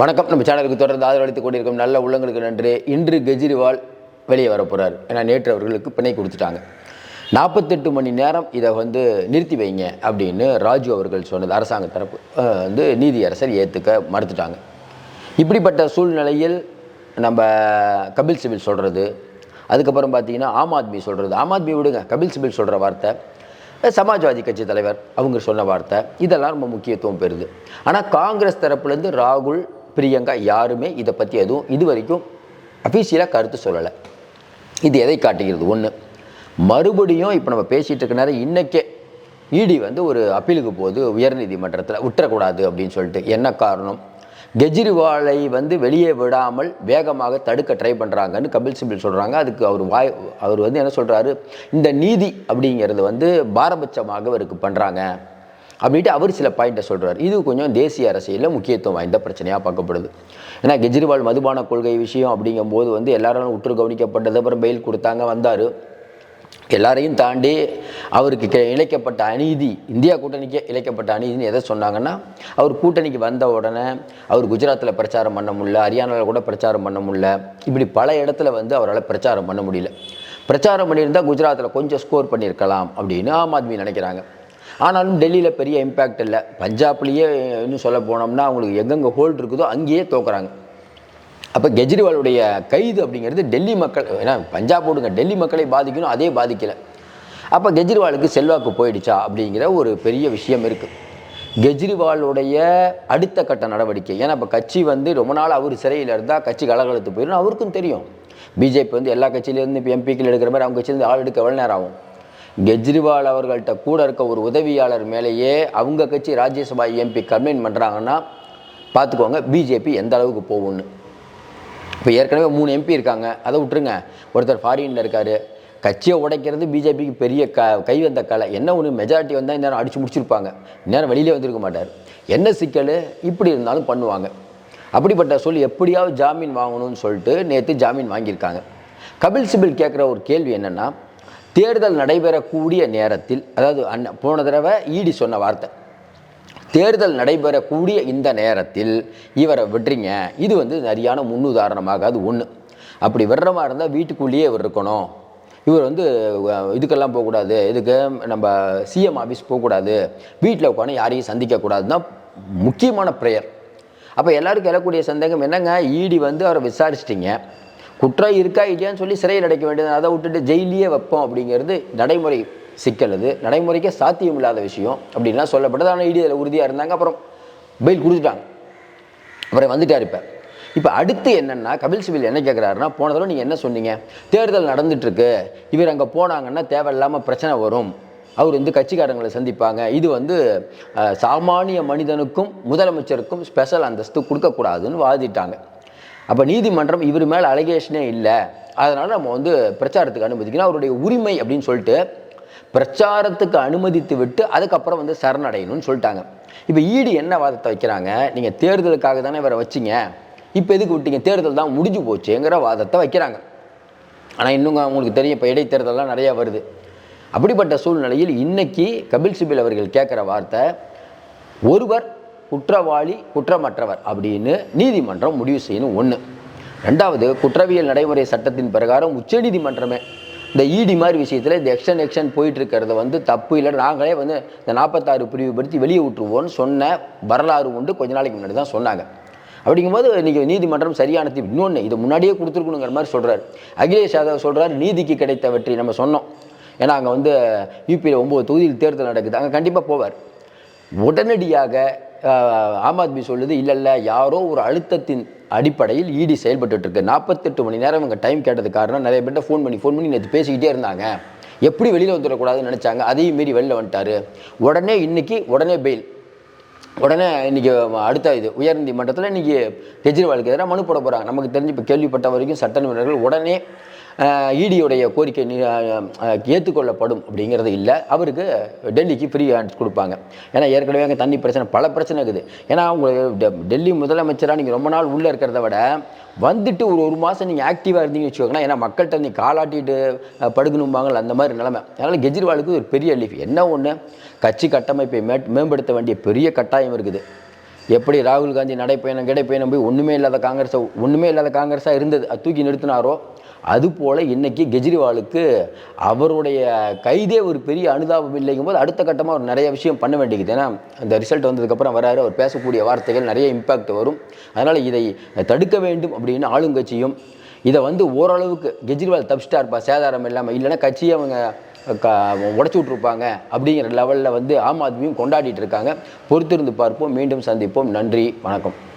வணக்கம். நம்ம சேனலுக்கு தொடர்ந்து ஆதரவளித்துக் கொண்டிருக்கும் நல்ல உள்ளங்களுக்கு நன்றி. இன்று கெஜ்ரிவால் வெளியே வர போகிறார் ஏன்னா நேற்று அவர்களுக்கு பிணை கொடுத்துட்டாங்க. நாற்பத்தெட்டு மணி நேரம் இதை வந்து நிறுத்தி வைங்க அப்படின்னு ராஜு அவர்கள் சொன்னது. அரசாங்க தரப்பு வந்து நீதியரசர் ஏற்றுக்க மறுத்துட்டாங்க. இப்படிப்பட்ட சூழ்நிலையில் நம்ம கபில் சிபில் சொல்கிறது அதுக்கப்புறம் பார்த்தீங்கன்னா ஆம் ஆத்மி சொல்கிறது ஆம் ஆத்மி விடுங்க. கபில் சிபில் சொல்கிற வார்த்தை சமாஜ்வாதி கட்சி தலைவர் அவங்க சொன்ன வார்த்தை இதெல்லாம் ரொம்ப முக்கியத்துவம் பெறுது. ஆனால் காங்கிரஸ் தரப்புலேருந்து ராகுல் பிரியங்கா யாருமே இதை பற்றி எதுவும் இது வரைக்கும் அஃபீஷியலாக கருத்து சொல்லலை. இது எதை காட்டுகிறது? ஒன்று மறுபடியும் இப்போ நம்ம பேசிகிட்டு இருக்க நேரம் இன்றைக்கே இடி வந்து ஒரு அப்பீலுக்கு போகுது உயர்நீதிமன்றத்தில் விட்டுறக்கூடாது அப்படின்னு சொல்லிட்டு. என்ன காரணம்? கெஜ்ரிவாலை வந்து வெளியே விடாமல் வேகமாக தடுக்க ட்ரை பண்ணுறாங்கன்னு கபில் சிபில் சொல்கிறாங்க அதுக்கு அவர் வாய் அவர் வந்து என்ன சொல்கிறாரு இந்த நீதி அப்படிங்கிறது வந்து பாரபட்சமாக அவருக்கு பண்ணுறாங்க அப்படின்ட்டு அவர் சில பாயிண்ட்டை சொல்கிறார் இது கொஞ்சம் தேசிய அரசியலில் முக்கியத்துவம் வாய்ந்த பிரச்சனையாக பார்க்கப்படுது. ஏன்னா கெஜ்ரிவால் மதுபான கொள்கை விஷயம் அப்படிங்கும்போது வந்து எல்லாரும் உற்று கவனிக்கப்பட்டது அப்புறம் பெயில் கொடுத்தாங்க வந்தார். எல்லாரையும் தாண்டி அவருக்கு இழைக்கப்பட்ட அநீதி இந்தியா கூட்டணிக்கே இழைக்கப்பட்ட அநீதின்னு எதை சொன்னாங்கன்னா அவர் கூட்டணிக்கு வந்த உடனே அவர் குஜராத்தில் பிரச்சாரம் பண்ண முடியல ஹரியானாவில் கூட பிரச்சாரம் பண்ண முடியல. இப்படி பல இடத்துல வந்து அவரால் பிரச்சாரம் பண்ண முடியல. பிரச்சாரம் பண்ணியிருந்தால் குஜராத்தில் கொஞ்சம் ஸ்கோர் பண்ணியிருக்கலாம் அப்படின்னு ஆம் ஆத்மி நினைக்கிறாங்க. ஆனாலும் டெல்லியில் பெரிய இம்பேக்ட் இல்லை. பஞ்சாப்லேயே இன்னும் சொல்ல போனோம்னா அவங்களுக்கு எங்கெங்கே ஹோல்டு இருக்குதோ அங்கேயே தோக்குறாங்க. அப்போ கெஜ்ரிவாலுடைய கைது அப்படிங்கிறது டெல்லி மக்கள் ஏன்னா பஞ்சாப் விடுங்க டெல்லி மக்களை பாதிக்கணும் அதே பாதிக்கலை. அப்போ கெஜ்ரிவாலுக்கு செல்வாக்கு போயிடுச்சா அப்படிங்கிற ஒரு பெரிய விஷயம் இருக்குது கெஜ்ரிவாலுடைய அடுத்த கட்ட நடவடிக்கை ஏன்னா இப்போ கட்சி வந்து ரொம்ப நாள் அவர் சிறையில் இருந்தால் கட்சி கலகலத்து போயிடும் அவருக்கும் தெரியும். பிஜேபி வந்து எல்லா கட்சியிலேருந்து இப்போ எம்பிக்கில் எடுக்கிற மாதிரி அவங்க கட்சியிலேருந்து ஆள் எடுக்க எவ்வளோ நேரம் ஆகும்? கெஜ்ரிவால் அவர்கள்ட்ட கூட இருக்க ஒரு உதவியாளர் மேலேயே அவங்க கட்சி ராஜ்யசபா எம்பி கம்ப்ளைண்ட் பண்ணுறாங்கன்னா பார்த்துக்கோங்க பிஜேபி எந்த அளவுக்கு போகும்னு. இப்போ ஏற்கனவே மூணு எம்பி இருக்காங்க அதை விட்டுருங்க. ஒருத்தர் ஃபாரினில் இருக்கார். கட்சியை உடைக்கிறது பிஜேபிக்கு பெரிய க கை வந்த கலை. என்ன ஒன்று மெஜாரிட்டி வந்தால் இந்நேரம் அடித்து முடிச்சிருப்பாங்க. இந்நேரம் வெளியிலே வந்திருக்க மாட்டார். என்ன சிக்கல்? இப்படி இருந்தாலும் பண்ணுவாங்க. அப்படிப்பட்ட சொல் எப்படியாவது ஜாமீன் வாங்கணும்னு சொல்லிட்டு நேற்று ஜாமீன் வாங்கியிருக்காங்க. கபில் சிபில் கேட்குற ஒரு கேள்வி என்னென்னா தேர்தல் நடைபெறக்கூடிய நேரத்தில் அதாவது அண்ண போன தடவை ஈடி சொன்ன வார்த்தை. தேர்தல் நடைபெறக்கூடிய இந்த நேரத்தில் இவரை விடுறீங்க. இது வந்து சரியான முன்னுதாரணமாக அது ஒன்று அப்படி விடுற மாதிரி இருந்தால் வீட்டுக்குள்ளேயே இவர் இருக்கணும். இவர் வந்து இதுக்கெல்லாம் போகக்கூடாது. இதுக்கு நம்ம சிஎம் ஆஃபீஸ் போகக்கூடாது. வீட்டில் உட்காந்து யாரையும் சந்திக்கக்கூடாது தான் முக்கியமான ப்ரேயர் அப்போ எல்லாருக்கும் எழக்கூடிய சந்தேகம் என்னங்க? ஈடி வந்து அவரை விசாரிச்சிட்டிங்க. குற்றம் இருக்கா இல்லையான்னு சொல்லி சிறையில் அடைக்க வேண்டியது. அதை விட்டுட்டு ஜெயிலியே வைப்போம் அப்படிங்கிறது நடைமுறை சிக்கல் அது. நடைமுறைக்கே சாத்தியம் இல்லாத விஷயம் அப்படின்லாம் சொல்லப்பட்டது. ஆனால் இடியில் அதில் உறுதியாக இருந்தாங்க. அப்புறம் பெயில் கொடுத்துட்டாங்க அப்புறம் வந்துட்டார் இப்போ. இப்போ அடுத்து என்னென்னா கபில் சிபில் என்ன கேட்குறாருன்னா போன தடவை நீங்கள் என்ன சொன்னீங்க? தேர்தல் நடந்துட்டுருக்கு. இவர் அங்கே போனாங்கன்னா தேவையில்லாமல் பிரச்சனை வரும். அவர் வந்து கட்சிக்காரங்களை சந்திப்பாங்க. இது வந்து சாமானிய மனிதனுக்கும் முதலமைச்சருக்கும் ஸ்பெஷல் அந்தஸ்து கொடுக்கக்கூடாதுன்னு வாதிட்டாங்க. அப்போ நீதிமன்றம் இவர் மேலே அலிகேஷனே இல்லை. அதனால் நம்ம வந்து பிரச்சாரத்துக்கு அனுமதிக்கணும். அவருடைய உரிமை அப்படின்னு சொல்லிட்டு பிரச்சாரத்துக்கு அனுமதித்து விட்டு அதுக்கப்புறம் வந்து சரணடையணும்னு சொல்லிட்டாங்க. இப்போ ஈடு என்ன வாதத்தை வைக்கிறாங்க? நீங்கள் தேர்தலுக்காக தானே இவரை வச்சிங்க. இப்போ எதுக்கு விட்டீங்க? தேர்தல் தான் முடிஞ்சு போச்சுங்கிற வாதத்தை வைக்கிறாங்க. ஆனால் இன்னும் உங்களுக்கு தெரியும் இப்போ இடைத்தேர்தல்லாம் நிறையா வருது. அப்படிப்பட்ட சூழ்நிலையில் இன்னைக்கு கபில் சிபில் அவர்கள் கேட்குற வார்த்தை ஒருவர் குற்றவாளி குற்றமற்றவர் அப்படின்னு நீதிமன்றம் முடிவு செய்யணும் ஒன்று ரெண்டாவது குற்றவியல் நடைமுறை சட்டத்தின் பிரகாரம் உச்சநீதிமன்றமே இந்த இடி மாதிரி விஷயத்தில் இந்த எக்ஷன் எக்ஷன் போயிட்டு இருக்கிறத வந்து தப்பு இல்லை நாங்களே வந்து இந்த நாற்பத்தாறு பிரிவுபடுத்தி வெளியே விட்டுருவோம்னு சொன்ன வரலாறு உண்டு. கொஞ்ச நாளைக்கு முன்னாடி தான் சொன்னாங்க. அப்படிங்கும்போது இன்றைக்கி நீதிமன்றம் சரியான தீர்ப்பு இன்னொன்று இதை முன்னாடியே கொடுத்துருக்கணுங்கிற மாதிரி சொல்கிறார் அகிலேஷ் யாதவ் சொல்கிறார் நீதிக்கு கிடைத்த வெற்றி நம்ம சொன்னோம். ஏன்னா அங்கே வந்து யூபியில் ஒம்பது தொகுதியில் தேர்தல் நடக்குது. அங்கே கண்டிப்பாக போவார். உடனடியாக ஆம் ஆத்மி சொல்லுது இல்லை இல்லை யாரோ ஒரு அழுத்தத்தின் அடிப்படையில் இடி செயல்பட்டு இருக்கு நாற்பத்தெட்டு மணி நேரம் இவங்க டைம் கேட்டது காரணம் நிறைய பேர்ட்ட ஃபோன் பண்ணி ஃபோன் பண்ணி நேற்று பேசிக்கிட்டே இருந்தாங்க. எப்படி வெளியில் வந்துடக்கூடாதுன்னு நினச்சாங்க. அதையும் மீறி வெளியில் வந்துட்டாரு. உடனே இன்னைக்கு உடனே பெயில் உடனே இன்னைக்கு அடுத்த இது உயர்நீதிமன்றத்தில் இன்னைக்கு கெஜ்ரிவாலுக்கு எதிராக மனு போட போகிறாங்க நமக்கு தெரிஞ்சு இப்போ கேள்விப்பட்ட வரைக்கும் சட்ட நிபுணர்கள் உடனே இடியுடைய கோரிக்கை ஏற்றுக்கொள்ளப்படும் அப்படிங்கிறது இல்லை. அவருக்கு டெல்லிக்கு ஃப்ரீ ஹேண்ட்ஸ் கொடுப்பாங்க. ஏன்னா ஏற்கனவே அங்கே தண்ணி பிரச்சனை பல பிரச்சனை இருக்குது. ஏன்னா அவங்களுக்கு டெ- டெல்லி முதலமைச்சராக நீங்கள் ரொம்ப நாள் உள்ளே இருக்கிறத விட வந்துட்டு ஒரு ஒரு மாதம் நீங்கள் ஆக்டிவாக இருந்தீங்கன்னு வச்சுக்கோங்களேன். ஏன்னா மக்கள்கிட்ட நீ காலாட்டிட்டு அஹ், படுக்கணும்பாங்கல்ல அந்த மாதிரி நிலைமை. அதனால் கெஜ்ரிவாலுக்கு ஒரு பெரிய ரிலீஃப் என்ன ஒன்று கட்சி கட்டமைப்பை மே மேம்படுத்த வேண்டிய பெரிய கட்டாயம் இருக்குது. எப்படி ராகுல் காந்தி நடைப்பயணம் கிடைப்பயணம் போய் ஒன்றுமே இல்லாத காங்கிரஸை ஒன்றுமே இல்லாத காங்கிரஸாக இருந்தது அது தூக்கி நிறுத்தினாரோ அதுபோல் இன்றைக்கி கெஜ்ரிவாலுக்கு அவருடைய கைதே ஒரு பெரிய அனுதாபம் இல்லைங்கும் போது அடுத்த கட்டமாக அவர் நிறைய விஷயம் பண்ண வேண்டியது. ஏன்னா அந்த ரிசல்ட் வந்ததுக்கப்புறம் வராரு அவர் பேசக்கூடிய வார்த்தைகள் நிறைய இம்பாக்ட் வரும். அதனால் இதை தடுக்க வேண்டும் அப்படின்னு ஆளுங்கட்சியும் இதை வந்து ஓரளவுக்கு கெஜ்ரிவால் தப்பிச்சிட்டாருப்பா சேதாரம் இல்லாமல் இல்லைன்னா கட்சியை அவங்க க உடச்சி விட்ருப்பாங்க அப்படிங்கிற லெவலில் வந்து ஆம் ஆத்மியும் கொண்டாடிட்டு இருக்காங்க. பொறுத்திருந்து பார்ப்போம் மீண்டும் சந்திப்போம். நன்றி வணக்கம்.